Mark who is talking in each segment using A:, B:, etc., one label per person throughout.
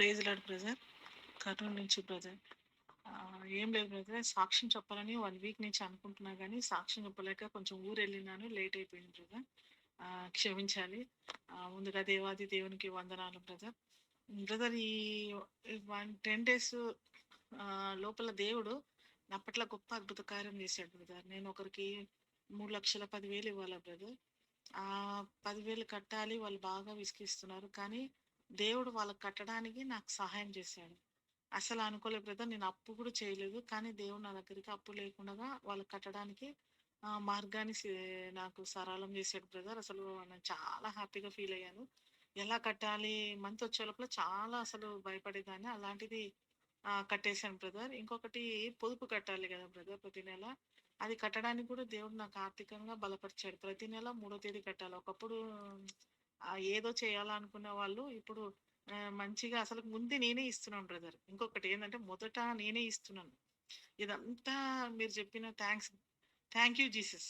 A: Praise lord brother Kurnool నుంచి brother ఏం లేదు బ్రదర్ సాక్ష్యం చెప్పాలని వన్ వీక్ నుంచి అనుకుంటున్నా కానీ సాక్ష్యం చెప్పలేక కొంచెం ఊరు వెళ్ళినాను లేట్ అయిపోయింది బ్రదర్ క్షమించాలి. ముందుగా దేవాది దేవునికి వందనాలు బ్రదర్ బ్రదర్ ఈ వన్ టెన్ డేస్ లోపల దేవుడు నా పట్ల గొప్ప అద్భుత కార్యం చేశాడు బ్రదర్ నేను ఒకరికి మూడు లక్షల పదివేలు ఇవ్వాలి బ్రదర్ ఆ పదివేలు కట్టాలి వాళ్ళు బాగా విసిగిస్తున్నారు. కానీ దేవుడు వాళ్ళకి కట్టడానికి నాకు సహాయం చేశాడు. అసలు అనుకోలేదు బ్రదర్ నేను అప్పు కూడా చేయలేదు. కానీ దేవుడు నా దగ్గరికి అప్పు లేకుండా వాళ్ళకి కట్టడానికి మార్గాన్ని నాకు సరళం చేశాడు బ్రదర్. అసలు నేను చాలా హ్యాపీగా ఫీల్ అయ్యాను. ఎలా కట్టాలి? మంత్ వచ్చే లోపల చాలా అసలు భయపడేదాన్ని. అలాంటిది కట్టేశాను బ్రదర్. ఇంకొకటి పొదుపు కట్టాలి కదా బ్రదర్ ప్రతి నెల. అది కట్టడానికి కూడా దేవుడు నాకు ఆర్థికంగా బలపరిచాడు. ప్రతి నెల మూడో తేదీ కట్టాలి. ఒకప్పుడు ఏదో చేయాలనుకున్న వాళ్ళు ఇప్పుడు మంచిగా అసలు ముందు నేనే ఇస్తున్నాను బ్రదర్. ఇంకొకటి ఏంటంటే మొదట నేనే ఇస్తున్నాను. ఇదంతా మీరు చెప్పిన thanks thank you Jesus.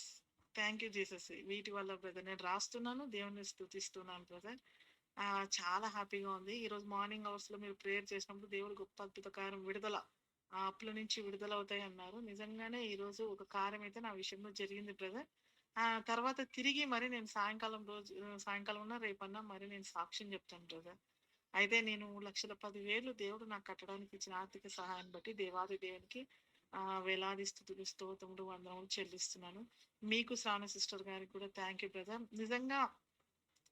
A: Thank you Jesus. వీటి వల్ల బ్రదర్ నేను రాస్తున్నాను దేవుని స్థుతిస్తున్నాను బ్రదర్. చాలా హ్యాపీగా ఉంది. ఈరోజు మార్నింగ్ అవర్స్లో మీరు ప్రేయర్ చేసినప్పుడు దేవుడు గొప్ప అద్భుతకారం విడుదల ఆ అప్పుల నుంచి విడుదల అవుతాయి అన్నారు. నిజంగానే ఈరోజు ఒక కార్యం అయితే నా విషయంలో జరిగింది బ్రదర్. ఆ తర్వాత తిరిగి మరి నేను సాయంకాలం రోజు సాయంకాలం రేపన్నా మరి నేను సాక్ష్యం చెప్తాను బ్రదర్ అయితే నేను లక్షల పది వేలు దేవుడు నాకు కట్టడానికి ఇచ్చిన ఆర్థిక సహాయాన్ని బట్టి దేవాది దేవునికి ఆ వేలాది స్థుతులు స్తోత్రములు వందనములు చెల్లిస్తున్నాను. మీకు శ్రావణ సిస్టర్ గారికి కూడా థ్యాంక్ యూ బ్రదర్ నిజంగా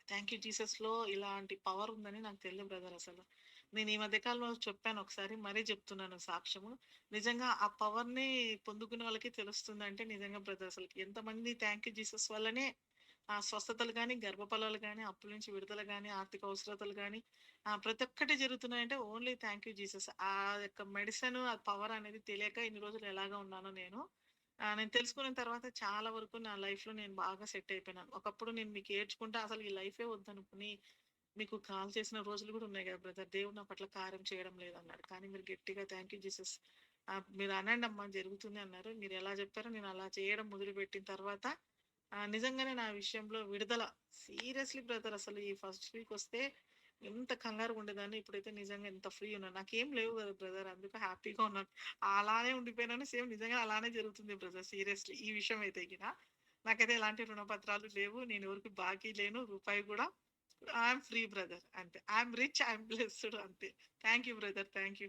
A: థ్యాంక్ యూ జీసస్లో ఇలాంటి పవర్ ఉందని నాకు తెలియదు బ్రదర్ అసలు. నేను ఈ మధ్యకాలంలో చెప్పాను ఒకసారి మరీ చెప్తున్నాను సాక్ష్యము. నిజంగా ఆ పవర్ని పొందుకునే వాళ్ళకి తెలుస్తుంది అంటే నిజంగా బ్రదర్ అసలు ఎంతమంది థ్యాంక్ యూ జీసస్ వల్లనే ఆ స్వస్థతలు కానీ గర్భఫలాలు కానీ అప్పుల నుంచి విడుదల కానీ ఆర్థిక అవసరతలు కానీ ప్రతి ఒక్కటి జరుగుతున్నాయంటే ఓన్లీ థ్యాంక్ యూ జీసస్. ఆ యొక్క మెడిసిన్ ఆ పవర్ అనేది తెలియక ఇన్ని రోజులు ఎలాగా ఉన్నానో నేను నేను తెలుసుకున్న తర్వాత చాలా వరకు నా లైఫ్లో నేను బాగా సెట్ అయిపోయినాను. ఒకప్పుడు నేను మీకు ఏడ్చుకుంటే అసలు ఈ లైఫే వద్దనుకుని మీకు కాల్ చేసిన రోజులు కూడా ఉన్నాయి కదా బ్రదర్. దేవుడు నా పట్ల కార్యం చేయడం లేదన్నాడు. కానీ మీరు గట్టిగా థ్యాంక్ యూ జీసస్. మీరు అనండి అమ్మా జరుగుతుంది అన్నారు. మీరు ఎలా చెప్పారో నేను అలా చేయడం మొదలుపెట్టిన తర్వాత నిజంగానే నా విషయంలో విడుదల. సీరియస్లీ బ్రదర్ అసలు ఈ ఫస్ట్ వీక్ వస్తే ఎంత కంగారు ఉండేదాన్ని ఇప్పుడైతే నిజంగా ఎంత ఫ్రీ ఉన్నాను నాకేం లేవు కదా బ్రదర్ అందుకు హ్యాపీగా ఉన్నాను అలానే ఉండిపోయినాను. సేమ్ నిజంగా అలానే జరుగుతుంది బ్రదర్ సీరియస్లీ ఈ విషయం అయితే నాకైతే ఎలాంటి రుణపత్రాలు లేవు. నేను ఎవరికి బాకీ లేను. రూపాయి కూడా ఐఎమ్ ఫ్రీ బ్రదర్ అంతే. ఐఎమ్ రిచ్ ఐఎమ్ బ్లెస్డ్ అంతే. Thank you brother thank you